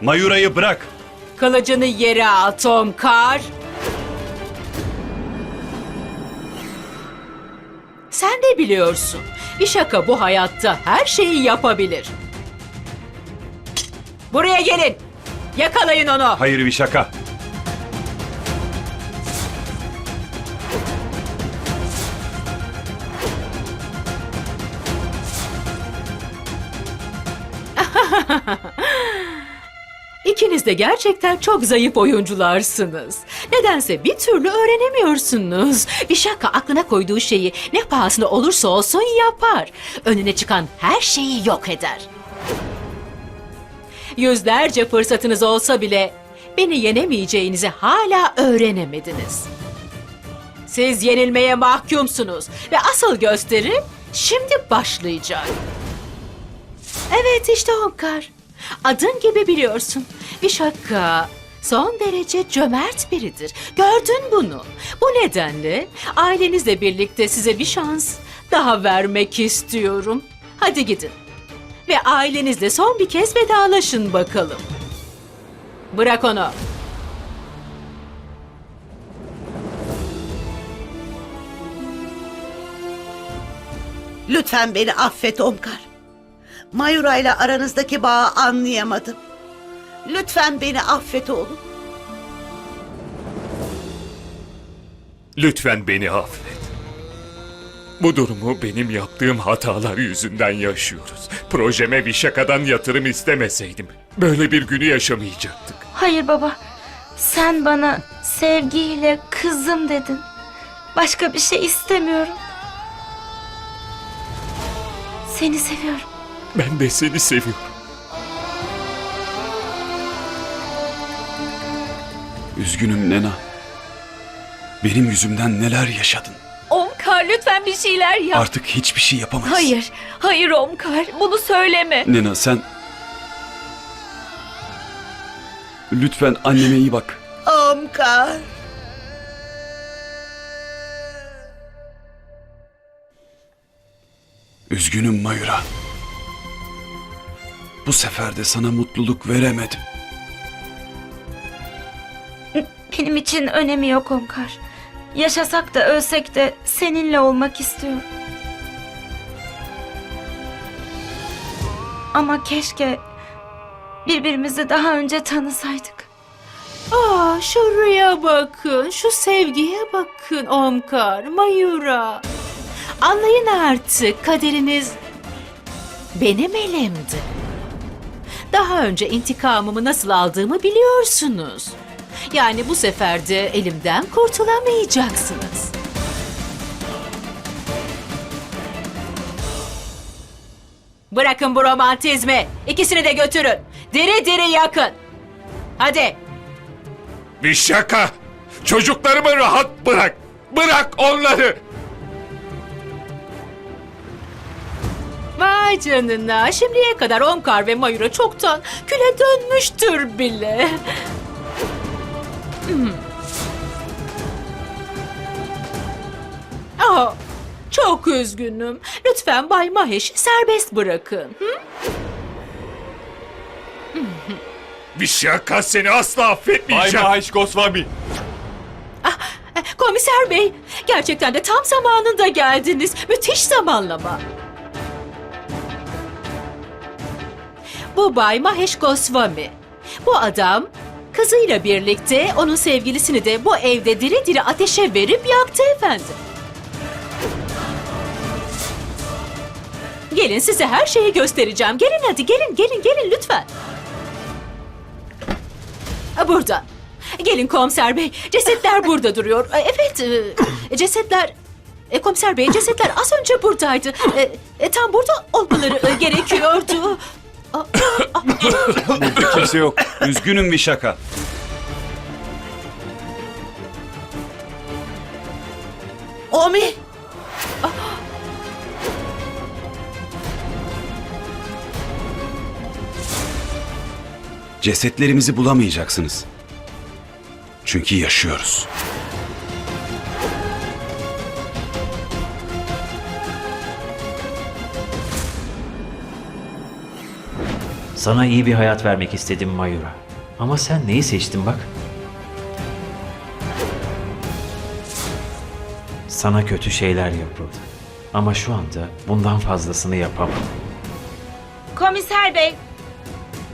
Mayura'yı bırak. Kılıcını yere at Omkar. Sen de biliyorsun. Bir şaka bu hayatta her şeyi yapabilir. Buraya gelin. Yakalayın onu. Hayır bir şaka. İkiniz de gerçekten çok zayıf oyuncularsınız. Nedense bir türlü öğrenemiyorsunuz. Bir şaka aklına koyduğu şeyi ne pahasına olursa olsun yapar. Önüne çıkan her şeyi yok eder. Yüzlerce fırsatınız olsa bile beni yenemeyeceğinizi hala öğrenemediniz. Siz yenilmeye mahkumsunuz ve asıl gösteri şimdi başlayacak. Evet işte Onkar. Adın gibi biliyorsun. Bir şaka. Son derece cömert biridir. Gördün bunu. Bu nedenle ailenizle birlikte size bir şans daha vermek istiyorum. Hadi gidin. Ve ailenizle son bir kez vedalaşın bakalım. Bırak onu. Lütfen beni affet Omkar. Mayura ile aranızdaki bağı anlayamadım. Lütfen beni affet oğlum. Lütfen beni affet. Bu durumu benim yaptığım hatalar yüzünden yaşıyoruz. Projeme bir şakadan yatırım istemeseydim böyle bir günü yaşamayacaktık. Hayır baba. Sen bana sevgiyle kızım dedin. Başka bir şey istemiyorum. Seni seviyorum. Ben de seni seviyorum. Üzgünüm Nena. Benim yüzümden neler yaşadın. Omkar lütfen bir şeyler yap. Artık hiçbir şey yapamayız. Hayır, hayır Omkar. Bunu söyleme. Nena sen... Lütfen anneme iyi bak. Omkar. Üzgünüm Mayura. Bu sefer de sana mutluluk veremedim. Benim için önemi yok Omkar. Yaşasak da ölsek de seninle olmak istiyorum. Ama keşke birbirimizi daha önce tanısaydık. Aa, şuraya bakın, şu sevgiye bakın Omkar, Mayura. Anlayın artık kaderiniz benim elimde. Daha önce intikamımı nasıl aldığımı biliyorsunuz. Yani bu sefer de elimden kurtulamayacaksınız. Bırakın bu romantizmi. İkisini de götürün. Diri diri yakın. Hadi. Bir şaka! Çocuklarımı rahat bırak! Bırak onları! Vay canına. Şimdiye kadar Omkar ve Mayura çoktan küle dönmüştür bile. Hmm. Aa, çok üzgünüm. Lütfen Bay Mahesh'i serbest bırakın. Hı? Bir şaka seni asla affetmeyeceğim. Mahesh Goswami. Eh, Komiser Bey, gerçekten de tam zamanında geldiniz. Müthiş zamanlama. Bu Bay Mahesh Goswami. Bu adam kızıyla birlikte onun sevgilisini de bu evde diri diri ateşe verip yaktı efendim. Gelin size her şeyi göstereceğim. Gelin hadi gelin gelin gelin lütfen. Burada. Gelin komiser bey. Cesetler burada duruyor. E, Evet e, cesetler... E, komiser bey cesetler az önce buradaydı. E, e, tam burada olmaları e, gerekiyordu. Burada kimse yok. Üzgünüm bir şaka. Omi. Cesetlerimizi bulamayacaksınız. Çünkü yaşıyoruz. Sana iyi bir hayat vermek istedim Mayura. Ama sen neyi seçtin bak? Sana kötü şeyler yapıldı. Ama şu anda bundan fazlasını yapamam. Komiser bey.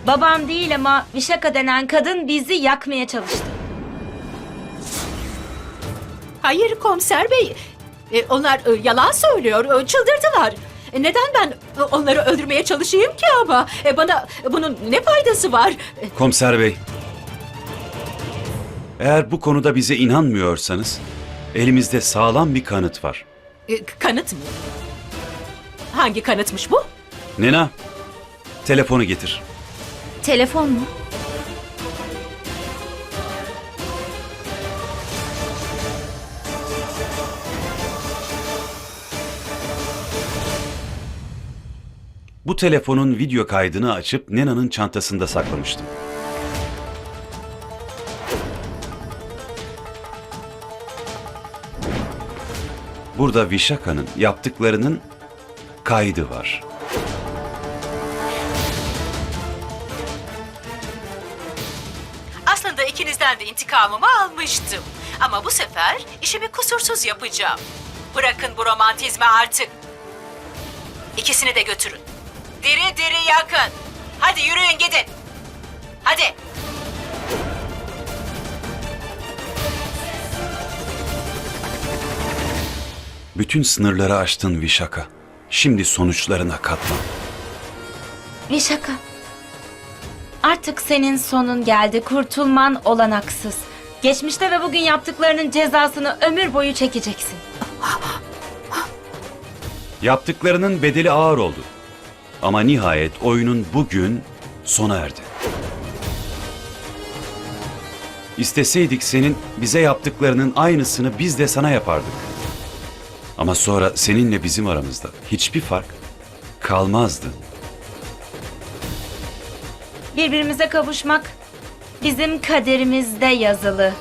Babam değil ama Vişaka denen kadın bizi yakmaya çalıştı. Hayır komiser bey. E, onlar e, yalan söylüyor. e, çıldırdılar. E, neden ben onları öldürmeye çalışayım ki ama? E, bana bunun ne faydası var? E, Komiser bey. Eğer bu konuda bize inanmıyorsanız elimizde sağlam bir kanıt var. e, kanıt mı? Hangi kanıtmış bu? Nena, telefonu getir. Telefon mu? Bu telefonun video kaydını açıp Nena'nın çantasında saklamıştım. Burada Vişaka'nın yaptıklarının kaydı var. Aslında ikinizden de intikamımı almıştım. Ama bu sefer işimi kusursuz yapacağım. Bırakın bu romantizmi artık. İkisini de götürün. Diri diri yakın. Hadi yürüyün gidin. Hadi. Bütün sınırları aştın Vişaka. Şimdi sonuçlarına katlan. Vişaka. Artık senin sonun geldi. Kurtulman olanaksız. Geçmişte ve bugün yaptıklarının cezasını ömür boyu çekeceksin. Yaptıklarının bedeli ağır oldu. Ama nihayet oyunun bugün sona erdi. İsteseydik senin bize yaptıklarının aynısını biz de sana yapardık. Ama sonra seninle bizim aramızda hiçbir fark kalmazdı. Birbirimize kavuşmak bizim kaderimizde yazılı.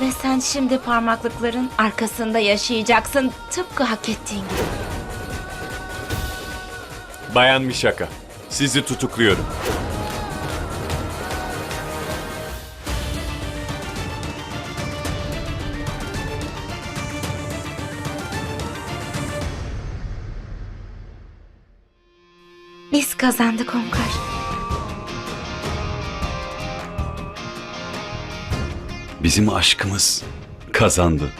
Ve sen şimdi parmaklıkların arkasında yaşayacaksın tıpkı hak ettiğin gibi. Bayan Mişaka, sizi tutukluyorum. Biz kazandık Omkar. Bizim aşkımız kazandı.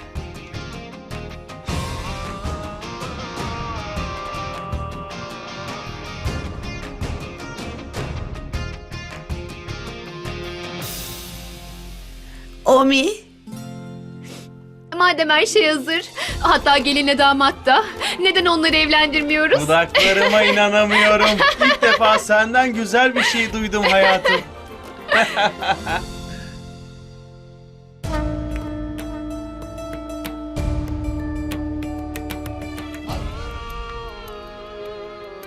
Omi, Madem her şey hazır, hatta gelinle damat da, neden onları evlendirmiyoruz? Dudaklarıma inanamıyorum. İlk defa senden güzel bir şey duydum hayatım.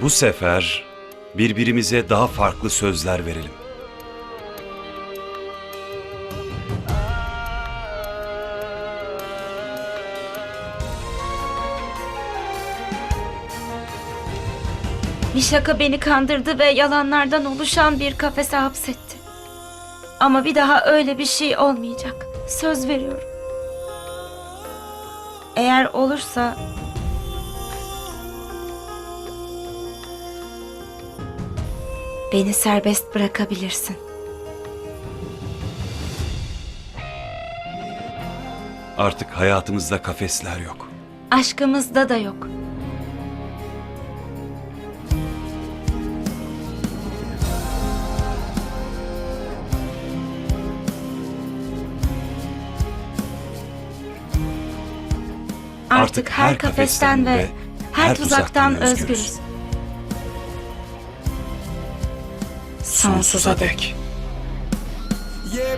Bu sefer birbirimize daha farklı sözler verelim. Vişaka beni kandırdı ve yalanlardan oluşan bir kafese hapsetti. Ama bir daha öyle bir şey olmayacak. Söz veriyorum. Eğer olursa beni serbest bırakabilirsin. Artık hayatımızda kafesler yok. Aşkımızda da yok. Artık her kafesten ve her tuzaktan özgürüz. Sonsuza dek. ये